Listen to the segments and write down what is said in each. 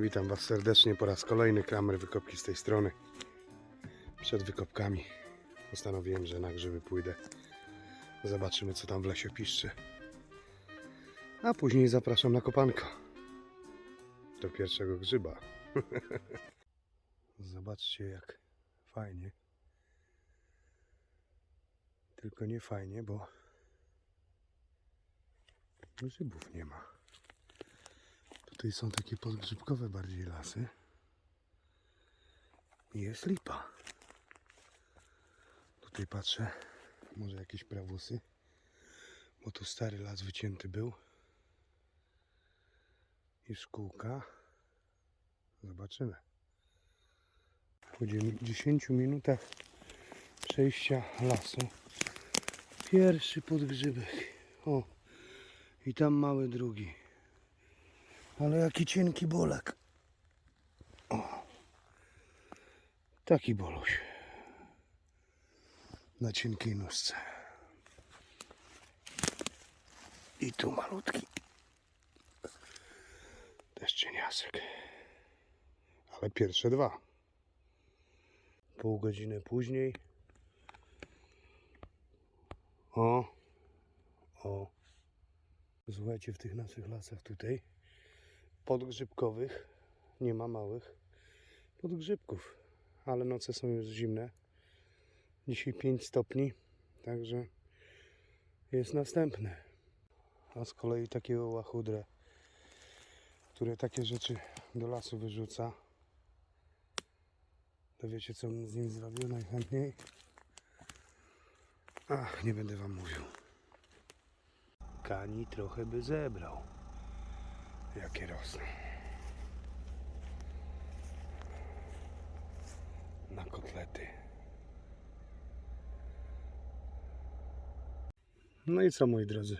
Witam Was serdecznie po raz kolejny. Kramer Wykopki z tej strony. Przed wykopkami postanowiłem, że na grzyby pójdę. Zobaczymy, co tam w lesie piszczy. A później zapraszam na kopanko. Do pierwszego grzyba. Zobaczcie, jak fajnie. Tylko nie fajnie, bo grzybów nie ma. Tutaj są takie podgrzybkowe bardziej lasy. Jest lipa. Tutaj patrzę, może jakieś prawusy, bo tu stary las wycięty był. I szkółka. Zobaczymy. Po dzie- 10 minutach przejścia lasu. Pierwszy podgrzybek. O, i tam mały drugi. Ale jaki cienki bolek. O. Taki boluś. Na cienkiej nóżce. I tu malutki. Też cieniasek. Ale pierwsze dwa. Pół godziny później. O. O. Słuchajcie, w tych naszych lasach tutaj podgrzybkowych. Nie ma małych podgrzybków, ale noce są już zimne. Dzisiaj 5 stopni, także jest następne. A z kolei takiego łachudrę, które takie rzeczy do lasu wyrzuca, to wiecie co bym z nim zrobił najchętniej? Ach, nie będę wam mówił. Kani trochę by zebrał jakie rosną. Na kotlety. No i co moi drodzy?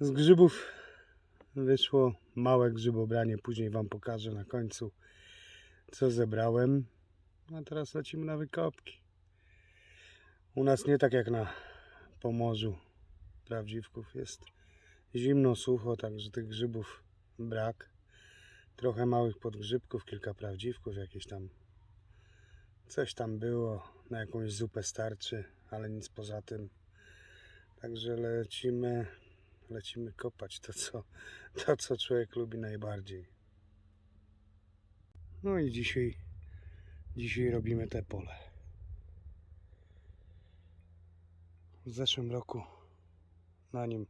Z grzybów wyszło małe grzybobranie. Później wam pokażę na końcu co zebrałem. A teraz lecimy na wykopki. U nas nie tak jak na Pomorzu prawdziwków jest zimno, sucho, także tych grzybów brak. Trochę małych podgrzybków, kilka prawdziwków, jakieś tam coś tam było, na jakąś zupę starczy, ale nic poza tym. Także lecimy, lecimy kopać to co, to, co człowiek lubi najbardziej. No i dzisiaj, dzisiaj robimy te pole. W zeszłym roku na nim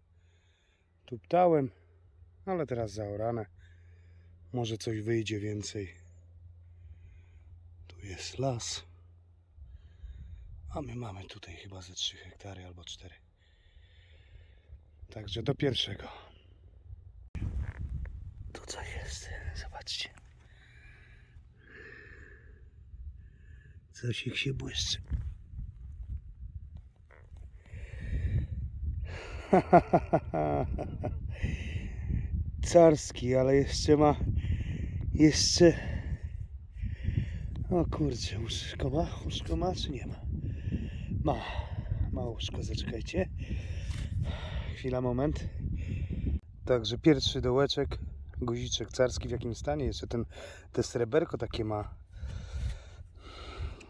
tuptałem, ale teraz zaorane. Może coś wyjdzie więcej. Tu jest las. A my mamy tutaj chyba ze 3 hektary albo 4. Także do pierwszego. Tu coś jest. Zobaczcie. Coś ich się błyszczy. Carski, ale jeszcze ma. Jeszcze. O kurczę, łóżko ma? Łóżko ma czy nie ma? Ma. Ma łóżko, zaczekajcie. Chwila, moment. Także pierwszy dołeczek. Guziczek carski w jakim stanie? Jeszcze ten, te sreberko takie ma.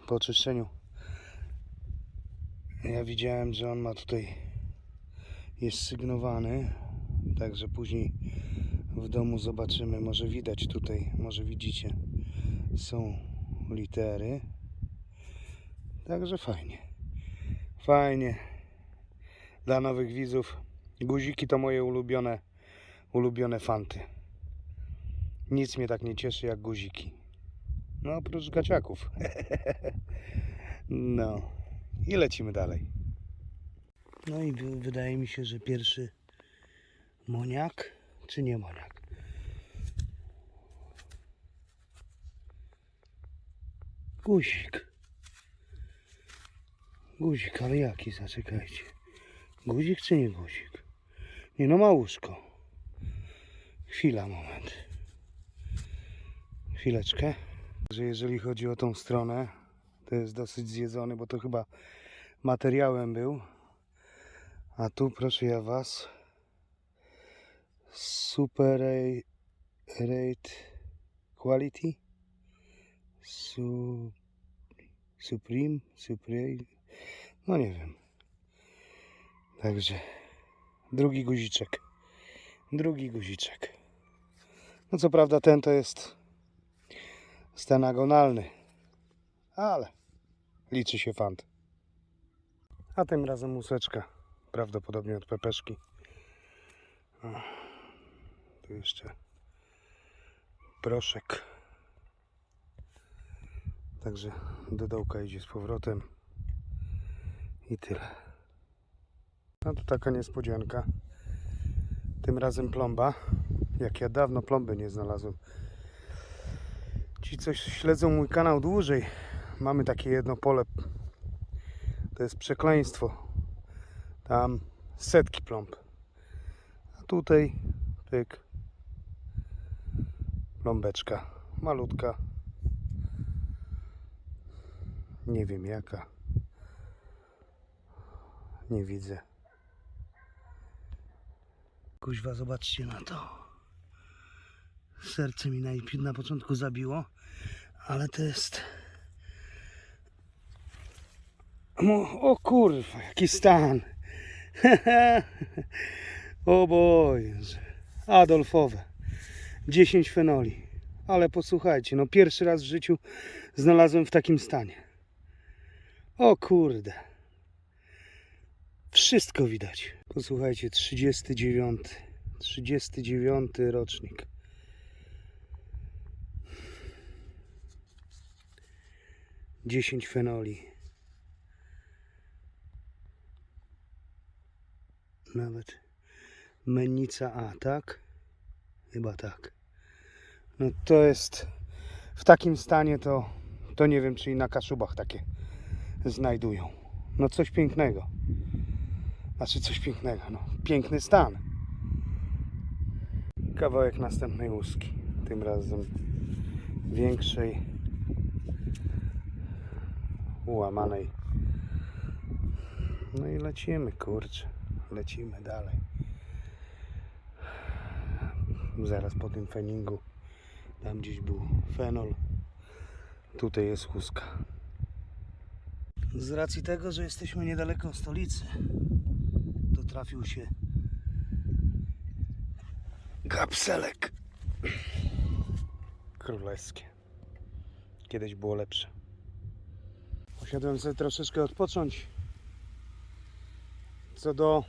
Po oczyszczeniu. Ja widziałem, że on ma tutaj jest sygnowany, także później w domu zobaczymy, może widać tutaj, może widzicie, są litery, także fajnie, fajnie, dla nowych widzów, guziki to moje ulubione, ulubione fanty, nic mnie tak nie cieszy jak guziki, no oprócz gaciaków, no. I lecimy dalej. No i wy- wydaje mi się, że pierwszy moniak, czy nie moniak? Guzik. Guzik, ale jaki? Zaczekajcie. Guzik czy nie guzik? Nie no, małuszko. Chwila, moment. Chwileczkę. Że jeżeli chodzi o tą stronę, to jest dosyć zjedzony, bo to chyba materiałem był. A tu proszę ja was Super Rate Quality Su, Supreme Supreme No nie wiem. Także drugi guziczek. Drugi guziczek. No co prawda ten to jest stenagonalny, ale liczy się fant. A tym razem łuseczka, prawdopodobnie od pepeszki. O, tu jeszcze proszek. Także do dołka idzie z powrotem i tyle. No to taka niespodzianka. Tym razem plomba. Jak ja dawno plomby nie znalazłem. Ci coś śledzą mój kanał dłużej. Mamy takie jedno pole. To jest przekleństwo. Tam setki plomb. A tutaj pyk. Plombeczka. Malutka. Nie wiem jaka. Nie widzę. Kuźwa, zobaczcie na to. Serce mi najpierw na początku zabiło, ale to jest... O kurwa, jaki stan. o boj. Adolfowe. 10 fenoli. Ale posłuchajcie, no pierwszy raz w życiu znalazłem w takim stanie. O kurde. Wszystko widać. Posłuchajcie, 39. 39 rocznik. Dziesięć fenoli. Nawet mennica A, tak? Chyba tak. No to jest w takim stanie to, to nie wiem czy i na kaszubach takie znajdują. No coś pięknego. Znaczy coś pięknego, no. Piękny stan. Kawałek następnej łuski. Tym razem większej, ułamanej. No i lecimy, kurczę. Lecimy dalej. Zaraz po tym feningu tam gdzieś był fenol. Tutaj jest łuska. Z racji tego, że jesteśmy niedaleko stolicy, to trafił się kapselek królewskie. Kiedyś było lepsze. Posiadłem sobie troszeczkę odpocząć. Co do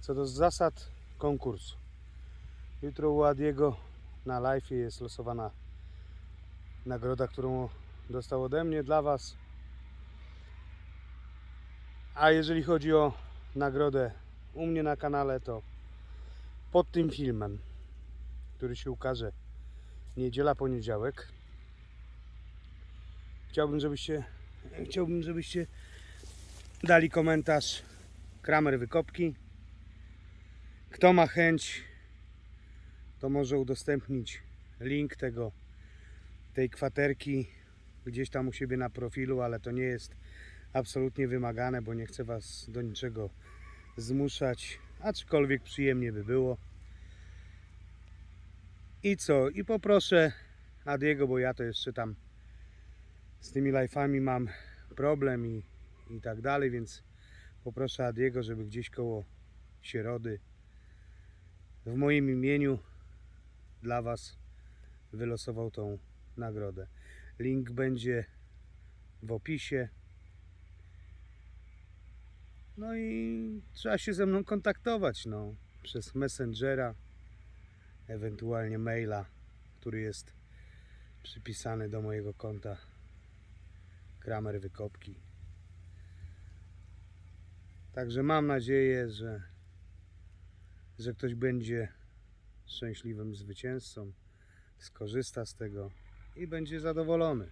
co do zasad konkursu. Jutro u Adiego na live jest losowana nagroda, którą dostał ode mnie dla Was. A jeżeli chodzi o nagrodę u mnie na kanale, to pod tym filmem, który się ukaże niedziela, poniedziałek, chciałbym, żebyście chciałbym, żebyście dali komentarz Kramer Wykopki. Kto ma chęć, to może udostępnić link tego tej kwaterki gdzieś tam u siebie na profilu, ale to nie jest absolutnie wymagane, bo nie chcę Was do niczego zmuszać, aczkolwiek przyjemnie by było. I co? I poproszę Adiego, bo ja to jeszcze tam z tymi live'ami mam problem i, i tak dalej, więc poproszę Adiego, żeby gdzieś koło środy w moim imieniu dla Was wylosował tą nagrodę. Link będzie w opisie. No i trzeba się ze mną kontaktować, no, przez Messengera, ewentualnie maila, który jest przypisany do mojego konta Kramer Wykopki. Także mam nadzieję, że, że ktoś będzie szczęśliwym zwycięzcą, skorzysta z tego i będzie zadowolony.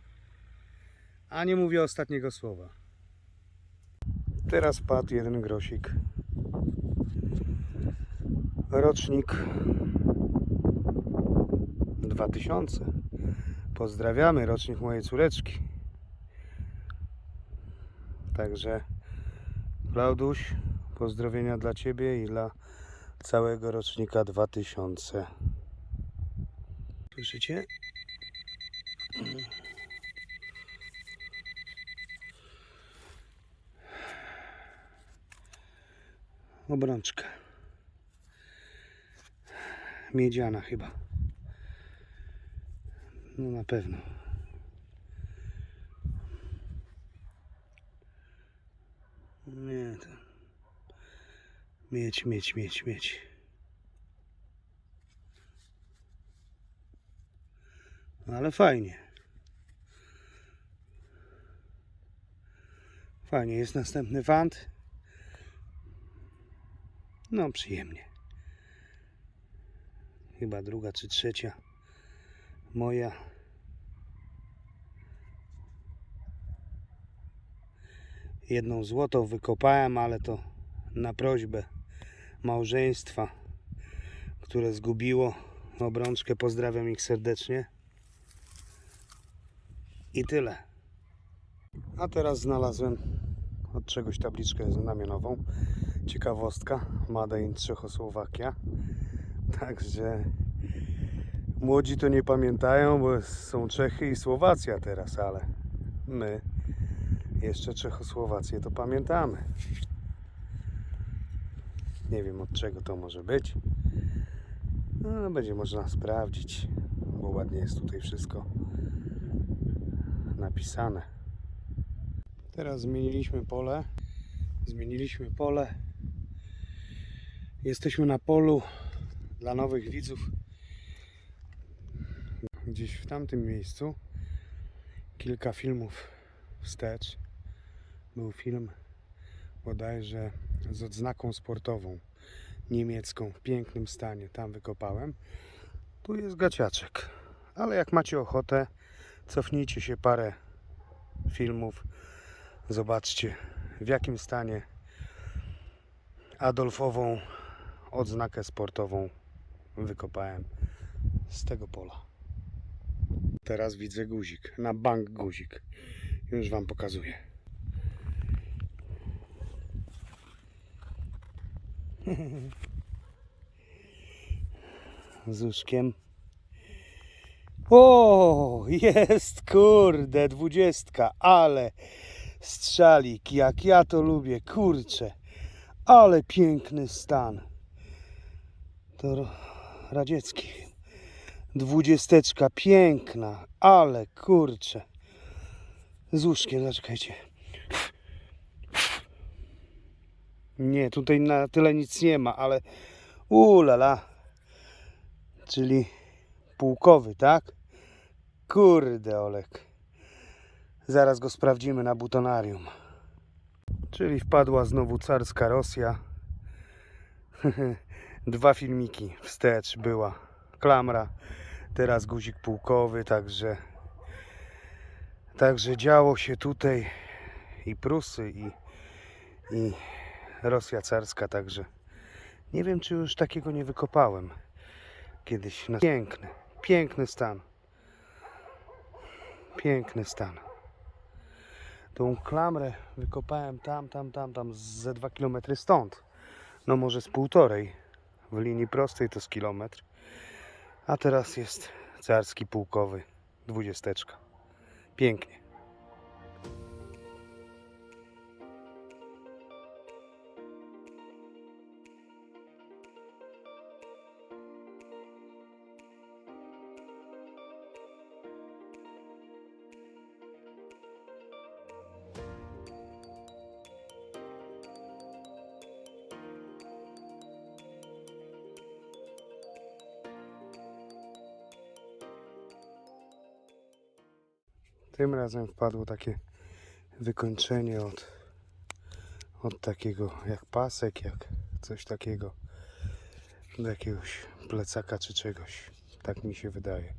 A nie mówię ostatniego słowa. Teraz padł jeden grosik. Rocznik 2000. Pozdrawiamy, rocznik mojej córeczki. Także Klauduś, pozdrowienia dla Ciebie i dla całego rocznika 2000. Słyszycie? Obrączka. Miedziana chyba. No na pewno. Nie, to... Mieć, mieć, mieć, mieć. No ale fajnie. Fajnie, jest następny wand. No, przyjemnie. Chyba druga czy trzecia moja. Jedną złotą wykopałem, ale to na prośbę małżeństwa, które zgubiło obrączkę. Pozdrawiam ich serdecznie. I tyle. A teraz znalazłem od czegoś tabliczkę znamionową. Ciekawostka. Made in Czechosłowakia. Także młodzi to nie pamiętają, bo są Czechy i Słowacja teraz, ale my jeszcze Czechosłowację to pamiętamy. Nie wiem od czego to może być. No, będzie można sprawdzić, bo ładnie jest tutaj wszystko napisane. Teraz zmieniliśmy pole. Zmieniliśmy pole. Jesteśmy na polu dla nowych widzów. Gdzieś w tamtym miejscu kilka filmów wstecz był film bodajże z odznaką sportową niemiecką w pięknym stanie. Tam wykopałem. Tu jest gaciaczek. Ale jak macie ochotę, cofnijcie się parę filmów. Zobaczcie w jakim stanie Adolfową odznakę sportową wykopałem z tego pola. Teraz widzę guzik, na bank guzik. Już Wam pokazuję. Z uszkiem. O, jest kurde, dwudziestka, ale strzalik, jak ja to lubię, kurczę, ale piękny stan. To radziecki. Dwudziesteczka, piękna, ale kurczę. Z łóżkiem, zaczekajcie. Nie, tutaj na tyle nic nie ma, ale ulala. Czyli pułkowy, tak? Kurde, Olek. Zaraz go sprawdzimy na butonarium. Czyli wpadła znowu carska Rosja. Dwa filmiki wstecz była klamra. Teraz guzik pułkowy, także także działo się tutaj i Prusy i, i Rosja carska, także nie wiem czy już takiego nie wykopałem kiedyś. Na... Piękny, piękny stan. Piękny stan. Tą klamrę wykopałem tam, tam, tam, tam ze 2 km stąd. No może z półtorej. W linii prostej to z kilometr. A teraz jest carski pułkowy. Dwudziesteczka. Pięknie. Tym razem wpadło takie wykończenie od, od takiego jak pasek, jak coś takiego. Do jakiegoś plecaka czy czegoś. Tak mi się wydaje.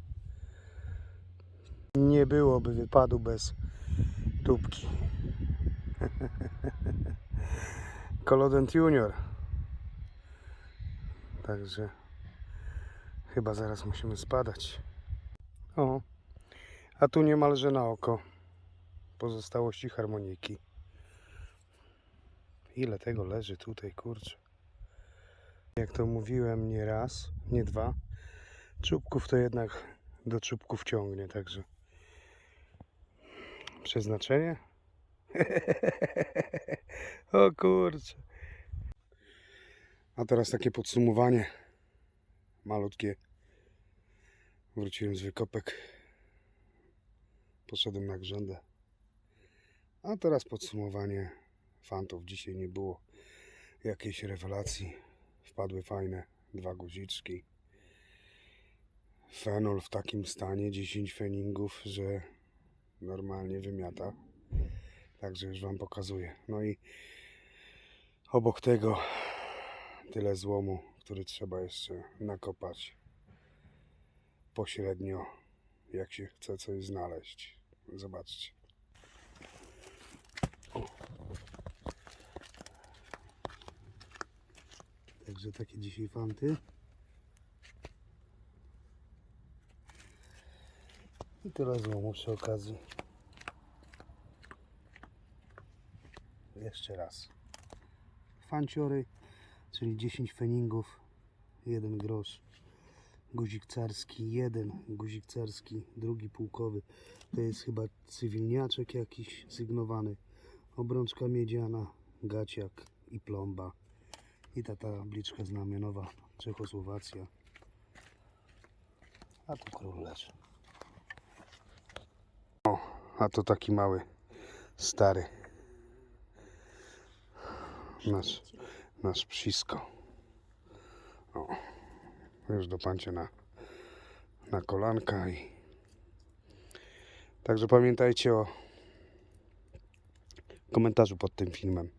Nie byłoby wypadu bez tubki. Kolodent Junior. Także chyba zaraz musimy spadać. O, a tu niemalże na oko pozostałości harmoniki. Ile tego leży tutaj, kurczę. Jak to mówiłem nie raz, nie dwa, czubków to jednak do czubków ciągnie, także przeznaczenie. o kurczę. A teraz takie podsumowanie malutkie. Wróciłem z wykopek. Poszedłem na grzędę. A teraz podsumowanie fantów. Dzisiaj nie było jakiejś rewelacji. Wpadły fajne dwa guziczki. Fenol w takim stanie, 10 feningów, że normalnie wymiata. Także już Wam pokazuję. No i obok tego tyle złomu, który trzeba jeszcze nakopać pośrednio, jak się chce coś znaleźć. Zobaczcie. Także takie dzisiaj fanty. I tyle złomu przy okazji. Jeszcze raz. Fanciory, czyli 10 feningów, 1 grosz. Guzik carski, jeden guzik carski, drugi pułkowy. To jest chyba cywilniaczek jakiś sygnowany. Obrączka miedziana, gaciak i plomba. I ta tabliczka znamionowa Czechosłowacja. A tu król leży. O, a to taki mały, stary. Nasz, nasz psisko. O, już dopańcie na, na kolanka i Także pamiętajcie o komentarzu pod tym filmem.